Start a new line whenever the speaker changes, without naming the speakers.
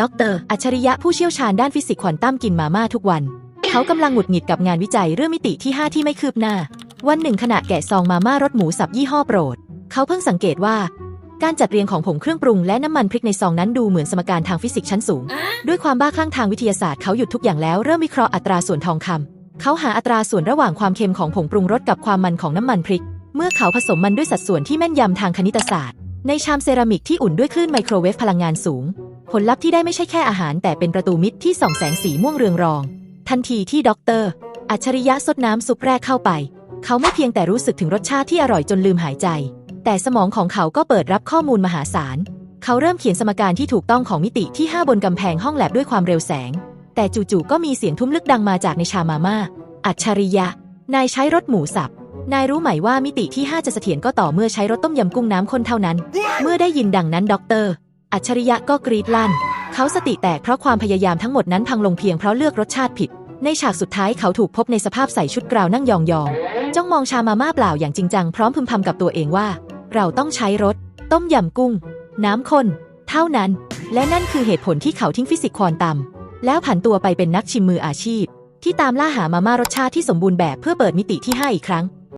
ด็อกเตอร์อัจฉริยะผู้เชี่ยวชาญด้านฟิสิกส์ควอนตัมกินมาม่าทุกวัน เขากำลังหงุดหงิดกับงานวิจัยเรื่องมิติที่ 5 ที่ไม่คืบหน้า วันหนึ่งขณะแกะซองมาม่ารสหมูสับยี่ห้อโปรด เขาเพิ่งสังเกตว่า การจัดเรียงของผงเครื่องปรุงและน้ำมันพริกในซองนั้นดูเหมือนสมการทางฟิสิกส์ชั้นสูง ด้วยความบ้าคลั่งทางวิทยาศาสตร์เขาหยุดทุกอย่างแล้วเริ่มวิเคราะห์อัตราส่วนทองคำเขาหาอัตราส่วนระหว่างความเค็มของผงปรุงรสกับความมันของน้ำมันพริก เมื่อเขาผสมมันด้วยสัดส่วนที่แม่นยำทางคณิตศาสตร์ ในชามเซรามิกที่อุ่นด้วยคลื่นไมโครเวฟพลังงานสูง ผลลัพธ์ที่ได้ไม่ใช่แค่อาหาร แต่เป็นประตูมิตรที่ส่องแสงสีม่วงเรืองรอง ทันทีที่ด็อกเตอร์ อัจฉริยะซดน้ำซุปแรกเข้าไป เขาไม่เพียงแต่รู้สึกถึงรสชาติที่อร่อยจนลืมหายใจ แต่สมองของเขาก็เปิดรับข้อมูลมหาศาล เขาเริ่มเขียนสมการที่ถูกต้องของมิติ ที่ 5 บนกำแพงห้องแลบด้วยความเร็วแสง แต่จู่ๆก็มีเสียงทุ้มลึกดังมาจากในชามาม่าอัจฉริยะ นายใช้รสหมูสับนายรู้ไหมว่ามิติที่ 5 จะเสถียรก็ต่อเมื่อใช้รสต้มยำกุ้งน้ำข้นเท่านั้น เมื่อได้ยินดังนั้นด็อกเตอร์ อัจฉริยะก็กรีดลั่น เขาสติแตกเพราะความพยายามทั้งหมดนั้นพังลงเพียงเพราะเลือกรสชาติผิด ในฉากสุดท้ายเขาถูกพบในสภาพใส่ชุดกราวนั่งยองๆ จ้องมองชามาม่าเปล่าอย่างจริงจังพร้อมพึมพำกับตัวเองว่า เราต้องใช้รสต้มยำกุ้ง น้ำข้นเท่านั้น และนั่นคือเหตุผลที่เขาทิ้งฟิสิกส์ควอนตัมแล้วผันตัวไปเป็นนักชิมมืออาชีพ ที่ตามล่าหามาม่ารสชาติที่สมบูรณ์แบบเพื่อเปิดมิติที่5อีกครั้ง